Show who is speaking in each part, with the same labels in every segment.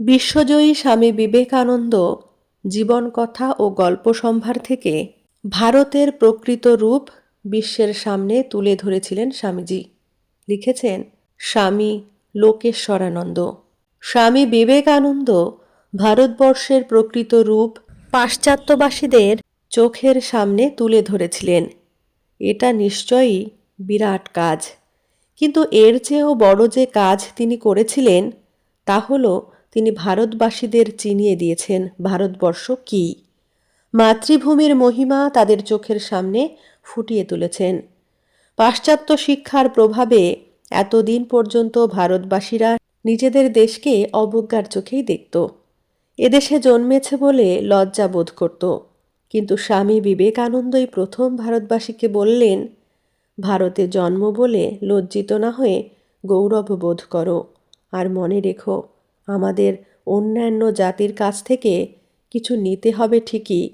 Speaker 1: বিশ্বজয়ী স্বামী বিবেকানন্দ জীবন কথা ও গল্প সম্ভার থেকে ভারতের প্রকৃত রূপ বিশ্বের সামনে তুলে ধরেছিলেন স্বামীজি। লিখেছেন স্বামী লোকেশ্বরানন্দ। স্বামী বিবেকানন্দ ভারতবর্ষের প্রকৃত রূপ পাশ্চাত্যবাসীদের চোখের সামনে তুলে ধরেছিলেন। এটা নিশ্চয়ই বিরাট কাজ। কিন্তু এর চেয়েও বড় যে কাজ তিনি করেছিলেন তা হলো তিনি ভারতবাসীদের চিনিয়ে দিয়েছেন, ভারতবর্ষ কী? মাতৃভূমির মহিমা তাদের চোখের সামনে ফুটিয়ে তুলেছেন। পাশ্চাত্য শিক্ষার প্রভাবে এতদিন পর্যন্ত ভারতবাসীরা নিজেদের দেশকে অবজ্ঞার চোখেই দেখত। এদেশে জন্মেছে বলে লজ্জা বোধ করত। কিন্তু স্বামী বিবেকানন্দই প্রথম ভারতবাসীকে বললেন, ভারতে জন্ম বলে লজ্জিত না হয়ে গৌরব বোধ করো, আর মনে রেখো আমাদের অন্যান্য জাতির কাছ থেকে কিছু নিতে হবে ঠিকই,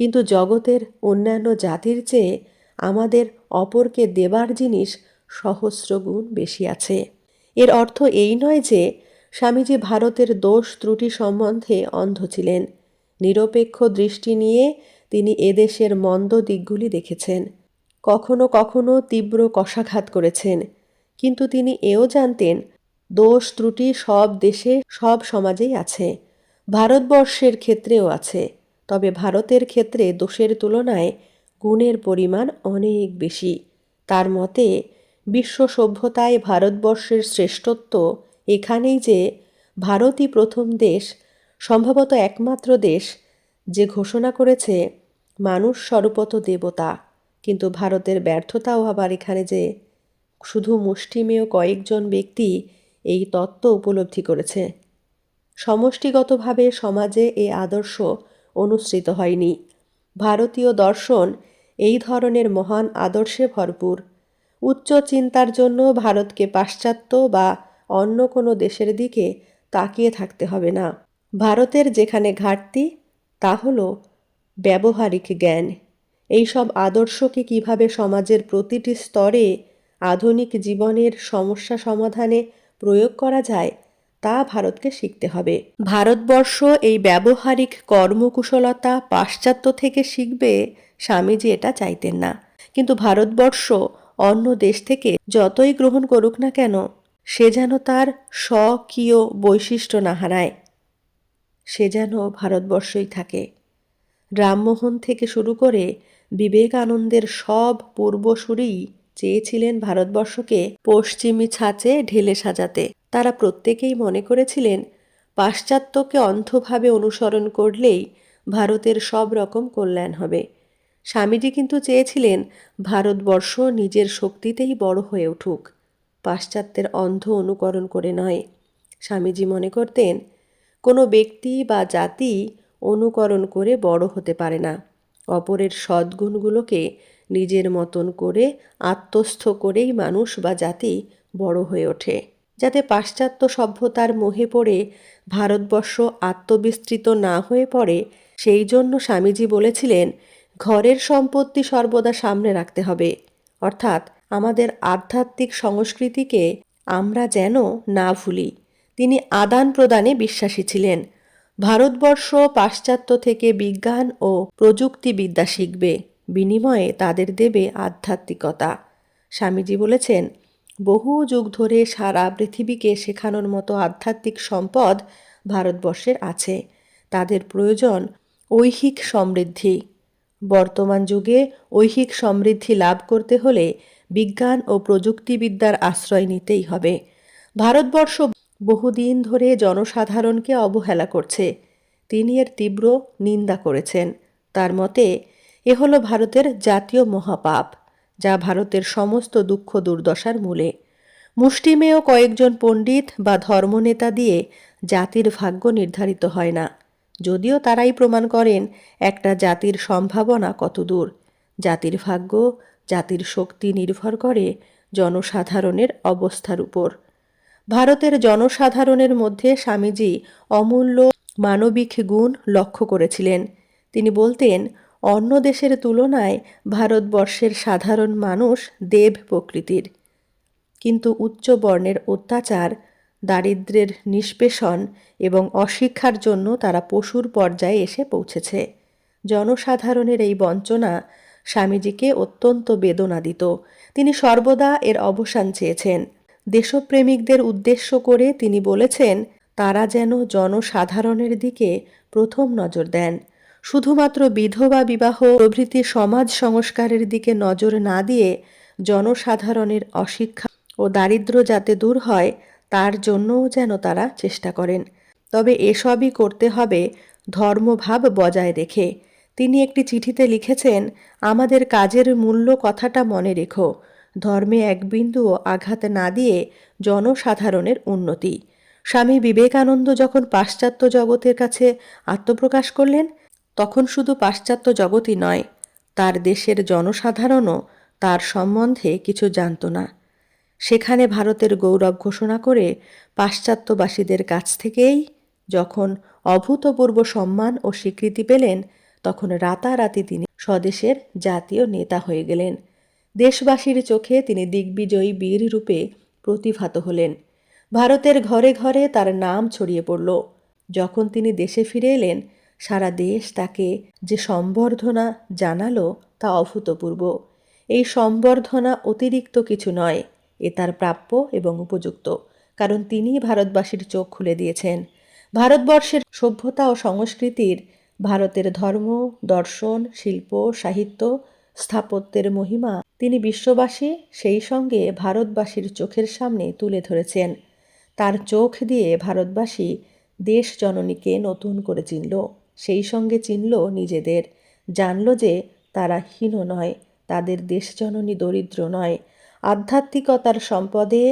Speaker 1: কিন্তু জগতের অন্যান্য জাতির চেয়ে আমাদের অপরকে দেবার জিনিস সহস্র গুণ বেশি আছে। এর অর্থ এই নয় যে স্বামীজি ভারতের দোষ ত্রুটি সম্বন্ধে অন্ধ ছিলেন। নিরপেক্ষ দৃষ্টি নিয়ে তিনি এদেশের মন্দ দিকগুলি দেখেছেন। কখনো কখনো তীব্র কষাঘাত করেছেন। কিন্তু তিনি এও জানতেন দোষ ত্রুটি সব দেশে, সব সমাজেই আছে। ভারতবর্ষের ক্ষেত্রেও আছে। তবে ভারতের ক্ষেত্রে দোষের তুলনায় গুণের পরিমাণ অনেক বেশি। তার মতে, বিশ্ব সভ্যতায় ভারতবর্ষের শ্রেষ্ঠত্ব এখানেই যে ভারতই প্রথম দেশ, সম্ভবত একমাত্র দেশ যে ঘোষণা করেছে, মানুষ স্বরূপত দেবতা। কিন্তু ভারতের ব্যর্থতাও আবার এখানে যে শুধু মুষ্টিমেয় কয়েকজন ব্যক্তি এই তত্ত্ব উপলব্ধি করেছে। সমষ্টিগতভাবে সমাজে এ আদর্শ অনুসৃত হয়নি। ভারতীয় দর্শন এই ধরনের মহান আদর্শে ভরপুর। উচ্চ চিন্তার জন্য ভারতকে পাশ্চাত্য বা অন্য কোনো দেশের দিকে তাকিয়ে থাকতে হবে না। ভারতের যেখানে ঘাটতি, তা হল ব্যবহারিক জ্ঞান। এইসব আদর্শকে কীভাবে সমাজের প্রতিটি স্তরে আধুনিক জীবনের সমস্যা সমাধানে প্রয়োগ করা যায়, তা ভারতকে শিখতে হবে। ভারতবর্ষ এই ব্যবহারিক কর্মকুশলতা পাশ্চাত্য থেকে শিখবে স্বামীজি এটা চাইতেন না। কিন্তু ভারতবর্ষ অন্য দেশ থেকে যতই গ্রহণ করুক না কেন, সে যেন তার স্বকীয় বৈশিষ্ট্য না হারায়। সে যেন ভারতবর্ষই থাকে। রামমোহন থেকে শুরু করে বিবেকানন্দের সব পূর্বসূরিই চেয়েছিলেন ভারতবর্ষকে পশ্চিমী ছাঁচে ঢেলে সাজাতে। তারা প্রত্যেকেই মনে করেছিলেন, পাশ্চাত্যকে অন্ধভাবে অনুসরণ করলেই ভারতের সব রকম কল্যাণ হবে। স্বামীজি কিন্তু চেয়েছিলেন, ভারতবর্ষ নিজের শক্তিতেই বড় হয়ে উঠুক। পাশ্চাত্যের অন্ধ অনুকরণ করে নয়। স্বামীজি মনে করতেন, কোনো ব্যক্তি বা জাতি অনুকরণ করে বড় হতে পারে না। অপরের সদ্গুণগুলোকে নিজের মতন করে আত্মস্থ করেই মানুষ বা জাতি বড় হয়ে ওঠে। যাতে পাশ্চাত্য সভ্যতার মোহে পড়ে, ভারতবর্ষ আত্মবিস্তৃত না হয়ে পড়ে, সেই জন্য স্বামীজি বলেছিলেন, ঘরের সম্পত্তি সর্বদা সামনে রাখতে হবে। অর্থাৎ আমাদের আধ্যাত্মিক সংস্কৃতিকে আমরা যেন না ভুলি। তিনি আদান প্রদানে বিশ্বাসী ছিলেন। ভারতবর্ষ পাশ্চাত্য থেকে বিজ্ঞান ও প্রযুক্তিবিদ্যা শিখবে। বিনিময়ে তাদের দেবে আধ্যাত্মিকতা। স্বামীজি বলেছেন, বহু যুগ ধরে সারা পৃথিবীকে শেখানোর মতো আধ্যাত্মিক সম্পদ ভারতবর্ষের আছে। তাদের প্রয়োজন ঐহিক সমৃদ্ধি। বর্তমান যুগে ঐহিক সমৃদ্ধি লাভ করতে হলে বিজ্ঞান ও প্রযুক্তিবিদ্যার আশ্রয় নিতেই হবে। ভারতবর্ষ বহুদিন ধরে জনসাধারণকে অবহেলা করছে। তিনি এর তীব্র নিন্দা করেছেন। তার মতে এ হলো ভারতের জাতীয় মহাপাপ, যা ভারতের সমস্ত দুঃখ দুর্দশার মূলে। মুষ্টিমেয় কয়েকজন পণ্ডিত বা ধর্মনেতা দিয়ে জাতির ভাগ্য নির্ধারিত হয় না। যদিও তারাই প্রমাণ করেন একটা জাতির সম্ভাবনা কতদূর। জাতির ভাগ্য, জাতির শক্তি নির্ভর করে জনসাধারণের অবস্থার উপর। ভারতের জনসাধারণের মধ্যে স্বামীজি অমূল্য মানবিক গুণ লক্ষ্য করেছিলেন। তিনি বলতেন অন্য দেশের তুলনায় ভারতবর্ষের সাধারণ মানুষ দেব প্রকৃতির। কিন্তু উচ্চ বর্ণের অত্যাচার দারিদ্র্যের নিষ্পেষণ এবং অশিক্ষার জন্য তারা পশুর পর্যায়ে এসে পৌঁছেছে। জনসাধারণের এই বঞ্চনা স্বামীজিকে অত্যন্ত বেদনা দিত তিনি সর্বদা এর অবসান চেয়েছেন। দেশপ্রেমিকদের উদ্দেশ্য করে তিনি বলেছেন, তারা যেন জনসাধারণের দিকে প্রথম নজর দেন। শুধুমাত্র বিধবা বিবাহ প্রভৃতি সমাজ সংস্কারের দিকে নজর না দিয়ে জনসাধারণের অশিক্ষা ও দারিদ্র্য যাতে দূর হয়, তার জন্যও যেন তারা চেষ্টা করেন। তবে এসবই করতে হবে ধর্মভাব বজায় রেখে। তিনি একটি চিঠিতে লিখেছেন, আমাদের কাজের মূল্য কথাটা মনে রেখো। ধর্মে এক বিন্দুও আঘাত না দিয়ে জনসাধারণের উন্নতি। স্বামী বিবেকানন্দ যখন পাশ্চাত্য জগতের কাছে আত্মপ্রকাশ করলেন তখন শুধু পাশ্চাত্য জগতই নয়, তার দেশের জনসাধারণও তার সম্বন্ধে কিছু জানত না। সেখানে ভারতের গৌরব ঘোষণা করে পাশ্চাত্যবাসীদের কাছ থেকেই যখন অভূতপূর্ব সম্মান ও স্বীকৃতি পেলেন, তখন রাতারাতি তিনি স্বদেশের জাতীয় নেতা হয়ে গেলেন। দেশবাসীর চোখে তিনি দিগ্বিজয়ী বীর রূপে প্রতিভাত হলেন। ভারতের ঘরে ঘরে তার নাম ছড়িয়ে পড়ল। যখন তিনি দেশে ফিরে এলেন সারা দেশ তাকে যে সম্বর্ধনা জানালো তা অভূতপূর্ব। এই সম্বর্ধনা অতিরিক্ত কিছু নয়, এ তার প্রাপ্য এবং উপযুক্ত, কারণ তিনি ভারতবাসীর চোখ খুলে দিয়েছেন। ভারতবর্ষের সভ্যতা ও সংস্কৃতির, ভারতের ধর্ম, দর্শন, শিল্প, সাহিত্য, স্থাপত্যের মহিমা তিনি বিশ্ববাসী সেই সঙ্গে ভারতবাসীর চোখের সামনে তুলে ধরেছেন। তার চোখ দিয়ে ভারতবাসী দেশ জননীকে নতুন করে চিনল। সেই সঙ্গে চিনল নিজেদের। জানল যে তারা হীন নয়, তাদের দেশ জননী দরিদ্র নয়। আধ্যাত্মিকতার সম্পদে,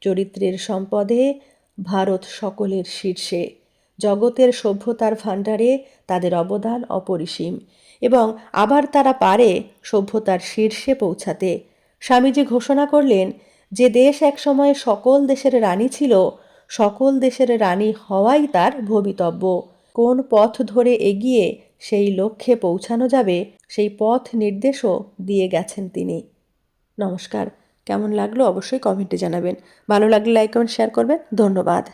Speaker 1: চরিত্রের সম্পদে, ভারত সকলের শীর্ষে। জগতের সভ্যতার ভাণ্ডারে তাদের অবদান অপরিসীম এবং আবার তারা পারে সভ্যতার শীর্ষে পৌঁছাতে। স্বামীজি ঘোষণা করলেন, যে দেশ একসময় সকল দেশের রানী ছিল, সকল দেশের রানী হওয়াই তার ভবিতব্য। কোন পথ ধরে এগিয়ে সেই লক্ষ্যে পৌঁছানো যাবে, সেই পথ নির্দেশও দিয়ে গেছেন তিনি। নমস্কার। কেমন লাগল অবশ্যই কমেন্টে জানাবেন। ভালো লাগলে লাইক, কমেন্ট, শেয়ার করবেন। ধন্যবাদ।